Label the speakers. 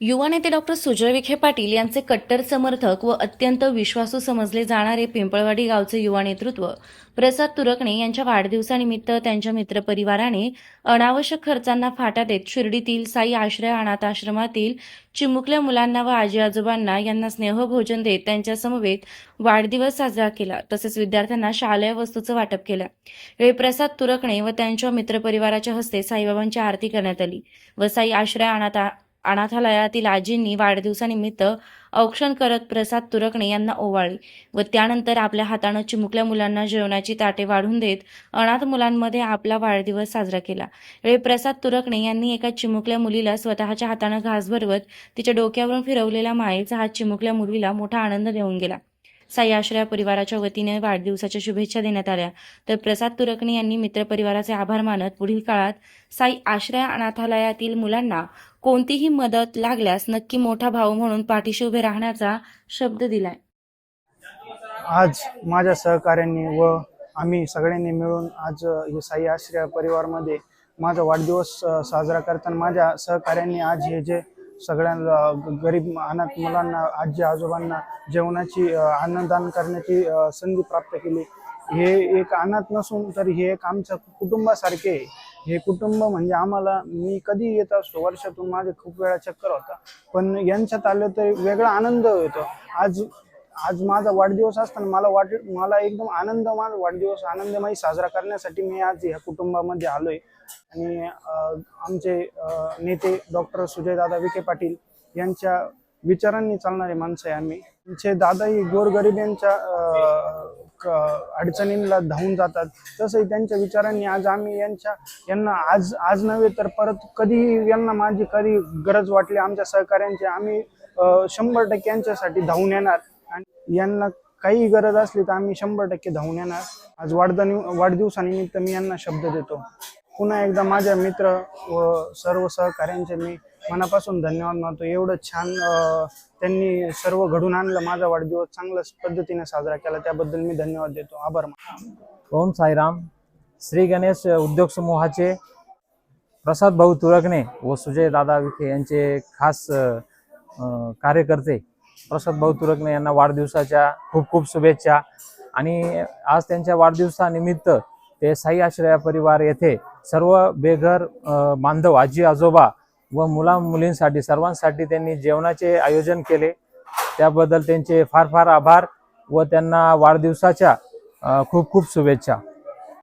Speaker 1: युवा नेते डॉक्टर सुजय विखे पाटील यांचे कट्टर समर्थक व अत्यंत विश्वासू समजले जाणारे पिंपळवाडी गावचे युवा नेतृत्व प्रसाद तुरकणे यांच्या वाढदिवसानिमित्त त्यांच्या मित्रपरिवाराने अनावश्यक खर्चांना फाटा देत शिर्डीतील साई आश्रय अनाथ आश्रमातील चिमुकल्या मुलांना व आजी आजोबांना यांना स्नेहभोजन देत त्यांच्या समवेत वाढदिवस साजरा केला. तसेच विद्यार्थ्यांना शालेय वस्तूचं वाटप केलं. यावेळी प्रसाद तुरकणे व त्यांच्या मित्रपरिवाराच्या हस्ते साईबाबांची आरती करण्यात आली व साई आश्रय अनाथा अनाथालयातील आजींनी वाढदिवसानिमित्त औक्षण करत प्रसाद तुरकणे यांना ओवाळी व त्यानंतर आपल्या हातानं चिमुकल्या मुलांना जेवणाची ताटे वाढून देत अनाथ मुलांमध्ये आपला वाढदिवस साजरा केला. यावेळी प्रसाद तुरकणे यांनी एका चिमुकल्या मुलीला स्वतःच्या हातानं घास भरवत तिच्या डोक्यावरून फिरवलेला मायेचा हा चिमुकल्या मुलीला मोठा आनंद देऊन गेला. साई परिवाराच्या वतीने वाढदिवसाच्या शुभेच्छा देण्यात आल्या. तर प्रसाद तुरकणे यांनी मित्रपरिवाराचे आभार मानत पुढील काळात साई आश्रया अनाथालयातील मुलांना कोणतीही मदत लागल्यास नक्की मोठा भाऊ म्हणून पाठीशी उभे राहण्याचा शब्द दिलाय.
Speaker 2: आज माझ्या सहकाऱ्यांनी व आम्ही सगळ्यांनी मिळून आज हे साई आश्रय परिवारमध्ये माझा वाढदिवस साजरा करताना माझ्या सहकाऱ्यांनी आज हे जे सगळ्यांना गरीब अनाथ मुलांना आजी आजोबांना जेवणाची अन्नदान करण्याची संधी प्राप्त केली. हे एक अनाथ नसून तर हे एक आमच्या कुटुंबासारखे आहे. हे कुटुंब म्हणजे आम्हाला मी कधी येत असतो वर्षातून माझे खूप वेळा चक्कर होता पण यांच्यात आलं तर वेगळा आनंद येतो आज आज माझा वाढदिवस असताना मला वाट मला एकदम आनंद माझा वाढदिवस आनंदमयी साजरा करण्यासाठी मी आज ह्या कुटुंबामध्ये आलोय. आणि आमचे नेते डॉक्टर सुजयदादा विखे पाटील यांच्या विचारांनी चालणारे माणसं आहे आम्ही. आमचे दादाही गोरगरिबांच्या अं, क- अडचणींना धावून जातात. तसंही त्यांच्या विचारांनी आज आम्ही यांच्या यांना आज आज नव्हे तर परत कधीही यांना माझी कधी गरज वाटली आमच्या सहकार्यांची आम्ही शंभर टक्के यांच्यासाठी धावून येणार. आणि यांना काही गरज असली तर आम्ही शंभर टक्के धावून येणार. आज वाढदनि वाढदिवसानिमित्त मी यांना शब्द देतो. पुन्हा एकदा माझ्या मित्र व सर्व सहकाऱ्यांचे मी मनापासून धन्यवाद मानतो. एवढं छान त्यांनी सर्व घडून आणलं माझा वाढदिवस चांगल्या पद्धतीने साजरा केला त्याबद्दल मी धन्यवाद देतो. आभार मानतो.
Speaker 3: ओम साईराम. श्री गणेश उद्योग समूहाचे प्रसाद भाऊ तुरकणे व सुजय दादा विखे यांचे खास कार्यकर्ते प्रसाद भाऊ तुरकणे यांना वाढदिवसाच्या खूप खूप शुभेच्छा. आणि आज त्यांच्या वाढदिवसानिमित्त ते साई आश्रया परिवार येथे सर्व बेघर बांधव आजी आजोबा व मुला मुलींसाठी सर्वांसाठी त्यांनी जेवणाचे आयोजन केले. त्याबद्दल त्यांचे फार फार आभार व त्यांना वाढदिवसाच्या खूप खूप शुभेच्छा.